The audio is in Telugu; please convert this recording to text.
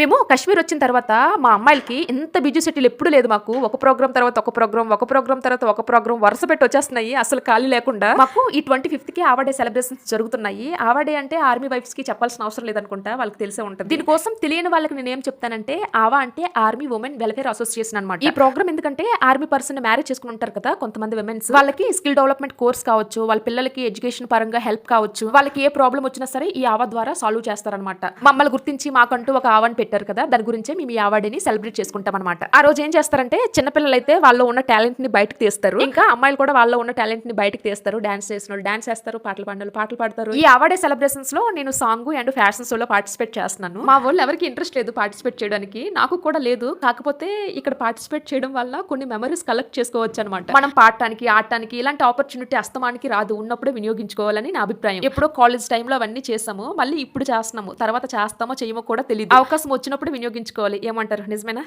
మేము కాశ్మీర్ వచ్చిన తర్వాత మా అమ్మాయిలకి ఇంత బిజీ షెడ్యూల్ ఎప్పుడు లేదు మాకు. ఒక ప్రోగ్రామ్ తర్వాత ఒక ప్రోగ్రామ్ ఒక ప్రోగ్రామ్ తర్వాత ఒక ప్రోగ్రామ్ వరుస పెట్టి వచ్చేస్తున్నాయి. అసలు ఖాళీ లేకుండా. మాకు ఈ ట్వంటీ ఫిఫ్త్కి ఆవాడే సెలబ్రేషన్స్ జరుగుతున్నాయి. ఆవాడే అంటే ఆర్మీ వైఫ్స్కి చెప్పాల్సిన అవసరం లేదనుకుంటా వాళ్ళకి తెలిసే ఉంటుంది. దీనికోసం తెలియని వాళ్ళకి నేను ఏం చెప్తానంటే ఆవా అంటే ఆర్మీ ఉమెన్ వెల్ఫేర్ అసోసియేషన్ అనమాట ఈ ప్రోగ్రామ్ ఎందుకంటే ఆర్మీ పర్సన్ మ్యారేజ్ చేసుకుని ఉంటారు కదా కొంతమంది విమెన్స్. వాళ్ళకి స్కిల్ డెవలప్మెంట్ కోర్స్ కావచ్చు వాళ్ళ పిల్లలకి ఎడ్యుకేషన్ పరంగా హెల్ప్ కావచ్చు వాళ్ళకి ఏ ప్రాబ్లం వచ్చినా సరే ఈ ఆవా ద్వారా సాల్వ్ చేస్తారనమాట మమ్మల్ని గుర్తించి మాకంటూ ఒక ఆవాని పెట్టారు కదా దాని గురించే మేము ఈ అవార్డుని సెలబ్రేట్ చేసుకుంటాం అనమాట ఆ రోజు ఏం చేస్తారంటే చిన్నపిల్లలు అయితే వాళ్ళు ఉన్న టాలెంట్ని బయటకు తీస్తారు. ఇంకా అమ్మాయిలు కూడా వాళ్ళలో ఉన్న టాలెంట్ని బయటకు తీస్తారు. డాన్స్ చేసిన వాళ్ళు డాన్స్ చేస్తారు పాటలు పాడిన వాళ్ళు పాటలు పాడతారు. ఈ అవార్డే సెలబ్రేషన్స్లో నేను సాంగ్ అండ్ ఫ్యాషన్ షో లో పార్టిసిపేట్ చేస్తున్నాను. మా వాళ్ళు ఎవరికి ఇంట్రెస్ట్ లేదు పార్టిసిపేట్ చేయడానికి. నాకు కూడా లేదు. కాకపోతే ఇక్కడ పార్టిసిపేట్ చేయడం వల్ల కొన్ని మెమరీస్ కలెక్ట్ చేసుకోవచ్చు అనమాట మనం పాడటానికి ఆడటానికి ఇలాంటి ఆపర్చునిటీ అస్తమానికి రాదు. ఉన్నప్పుడే వినియోగించుకోవాలని నా అభిప్రాయం. ఎప్పుడో కాలేజ్ టైంలో అవన్నీ చేసాము. మళ్ళీ ఇప్పుడు చేస్తున్నాము. తర్వాత చేస్తామో చేయమో కూడా తెలియదు అవకాశం వచ్చినప్పుడు వినియోగించుకోవాలి. ఏమంటారు? నిజమేనా?